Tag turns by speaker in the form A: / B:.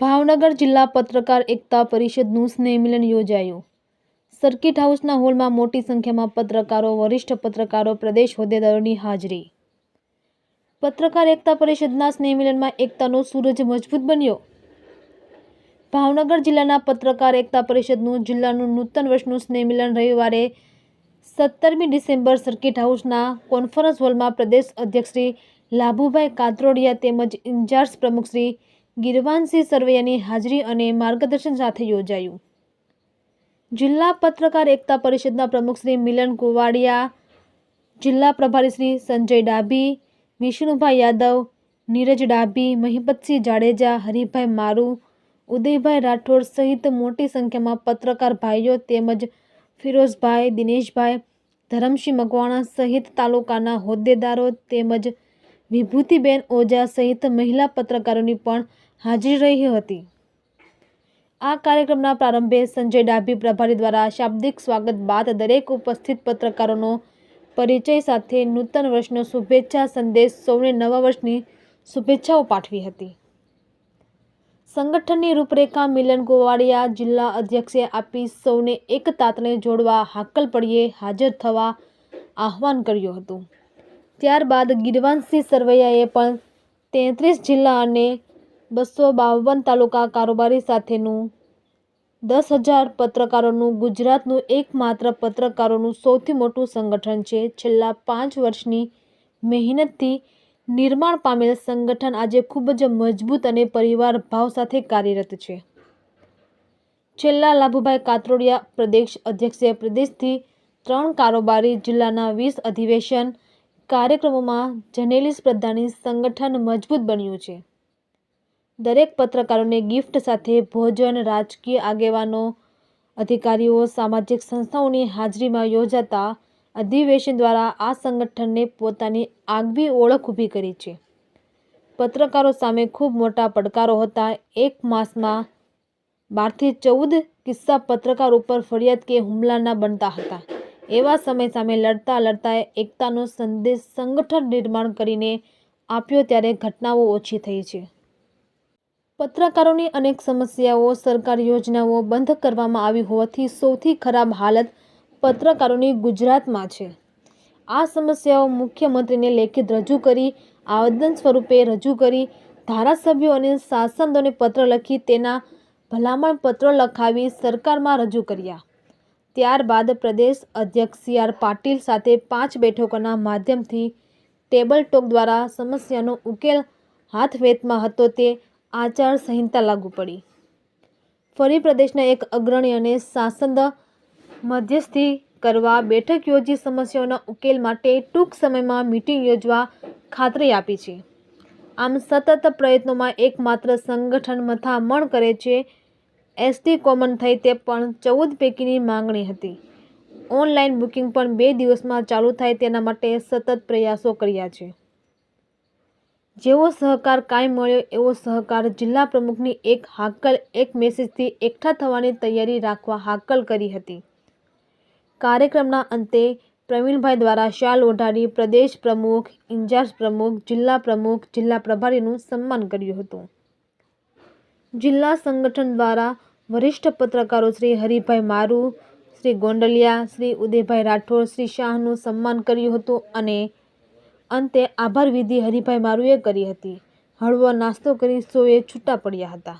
A: ભાવનગર જિલ્લા પત્રકાર એકતા પરિષદનું સ્નેહમિલન યોજાયું. સર્કિટ હાઉસના હોલમાં મોટી સંખ્યામાં પત્રકારો, વરિષ્ઠ પત્રકારો, પ્રદેશ હોદ્દેદારોની હાજરી. પત્રકાર એકતા પરિષદના સ્નેહમિલનમાં એકતાનો સૂરજ મજબૂત બન્યો. ભાવનગર જિલ્લાના પત્રકાર એકતા પરિષદનું જિલ્લાનું નૂતન વર્ષનું સ્નેહમિલન રવિવારે સત્તરમી ડિસેમ્બર સર્કિટ હાઉસના કોન્ફરન્સ હોલમાં પ્રદેશ અધ્યક્ષ શ્રી લાભુભાઈ કાતરોડિયા તેમજ ઇન્ચાર્જ પ્રમુખ શ્રી ગિરવાનસિંહ સરવૈયાની હાજરી અને માર્ગદર્શન સાથે યોજાયું. જિલ્લા પત્રકાર એકતા પરિષદના પ્રમુખ શ્રી મિલન કુવાડિયા, જિલ્લા પ્રભારી શ્રી સંજય ડાભી, વિષ્ણુભાઈ યાદવ, નીરજ ડાભી, મહિપતસિંહ જાડેજા, હરિભાઈ મારુ, ઉદયભાઈ રાઠોડ સહિત મોટી સંખ્યામાં પત્રકાર ભાઈઓ તેમજ ફિરોઝભાઈ, દિનેશભાઈ, ધરમસિંહ મકવાણા સહિત તાલુકાના હોદ્દેદારો તેમજ વિભૂતિબેન ઓઝા સહિત મહિલા પત્રકારોની પણ હાજરી રહી હતી. આ કાર્યક્રમના પ્રારંભે સંજય ડાભી પ્રભારી દ્વારા શાબ્દિક સ્વાગત બાદ દરેક ઉપસ્થિત પત્રકારોનો પરિચય સાથે નૂતન વર્ષનો શુભેચ્છા સંદેશ સૌને નવા વર્ષની શુભેચ્છાઓ પાઠવી હતી. સંગઠનની રૂપરેખા મિલન ગોવાડિયા જિલ્લા અધ્યક્ષે આપી સૌને એક તાતને જોડવા હાકલ પડીએ હાજર થવા આહવાન કર્યું હતું. ત્યારબાદ ગિરવાનસિંહ સરવૈયાએ પણ તેત્રીસ જિલ્લા અને બસો બાવન તાલુકા કારોબારી સાથેનું દસ હજાર પત્રકારોનું ગુજરાતનું એકમાત્ર પત્રકારોનું સૌથી મોટું સંગઠન છે. છેલ્લા પાંચ વર્ષની મહેનતથી નિર્માણ પામેલ સંગઠન આજે ખૂબ જ મજબૂત અને પરિવાર ભાવ સાથે કાર્યરત છે. છેલ્લા લાભુભાઈ કાતરોડિયા પ્રદેશ અધ્યક્ષે પ્રદેશથી ત્રણ કારોબારી જિલ્લાના વીસ અધિવેશન કાર્યક્રમોમાં જનેલી સ્પર્ધાની સંગઠન મજબૂત બન્યું છે. દરેક પત્રકારોને ગિફ્ટ સાથે ભોજન, રાજકીય આગેવાનો, અધિકારીઓ, સામાજિક સંસ્થાઓની હાજરીમાં યોજાતા અધિવેશન દ્વારા આ સંગઠનને પોતાની આગવી ઓળખ ઊભી કરી છે. પત્રકારો સામે ખૂબ મોટા પડકારો હતા. એક માસમાં બારથી ચૌદ કિસ્સા પત્રકાર ઉપર ફરિયાદ કે હુમલાના બનતા હતા. એવા સમય સામે લડતા લડતા એકતાનો સંદેશ સંગઠન નિર્માણ કરીને આપ્યો ત્યારે ઘટનાઓ ઓછી થઈ છે. પત્રકારોની અનેક સમસ્યાઓ, સરકાર યોજનાઓ બંધ કરવામાં આવી હોવાથી સૌથી ખરાબ હાલત પત્રકારોની ગુજરાતમાં છે. આ સમસ્યાઓ મુખ્યમંત્રીને લેખિત રજૂ કરી, આવેદન સ્વરૂપે રજૂ કરી, ધારાસભ્યો અને સાંસદોને પત્ર લખી તેના ભલામણ પત્રો લખાવી સરકારમાં રજૂ કર્યા. ત્યારબાદ પ્રદેશ અધ્યક્ષ સી આર પાટીલ સાથે પાંચ બેઠકોના માધ્યમથી ટેબલ ટોક દ્વારા સમસ્યાનો ઉકેલ હાથ વેતમાં હતો તે આચાર સંહિતા લાગુ પડી. ફરી પ્રદેશના એક અગ્રણી અને શાસન મધ્યસ્થી કરવા બેઠક યોજી સમસ્યાઓના ઉકેલ માટે ટૂંક સમયમાં મિટિંગ યોજવા ખાતરી આપી છે. આમ સતત પ્રયત્નોમાં એકમાત્ર સંગઠન મથામણ કરે છે એસટી કોમન થઈ તે પણ ચૌદ પૈકીની માંગણી હતી. ઓનલાઈન બુકિંગ પણ બે દિવસમાં ચાલુ થાય તેના માટે સતત પ્રયાસો કર્યા છે. જેવો સહકાર કાંઈ મળ્યો, એવો સહકાર જિલ્લા પ્રમુખની એક હાકલ, એક મેસેજથી એકઠા થવાની તૈયારી રાખવા હાકલ કરી હતી. કાર્યક્રમના અંતે પ્રવીણભાઈ દ્વારા શાલ ઓઢાડી પ્રદેશ પ્રમુખ, ઇન્ચાર્જ પ્રમુખ, જિલ્લા પ્રમુખ, જિલ્લા પ્રભારીનું સન્માન કર્યું હતું. જિલ્લા સંગઠન દ્વારા વરિષ્ઠ પત્રકારો શ્રી હરિભાઈ મારુ, શ્રી ગોંડલિયા, શ્રી ઉદયભાઈ રાઠોડ, શ્રી શાહનું સન્માન કર્યું હતું અને અંતે આભાર વિધિ હરિભાઈ મારુએ કરી હતી. હળવો નાસ્તો કરી સૌએ છૂટા પડ્યા હતા.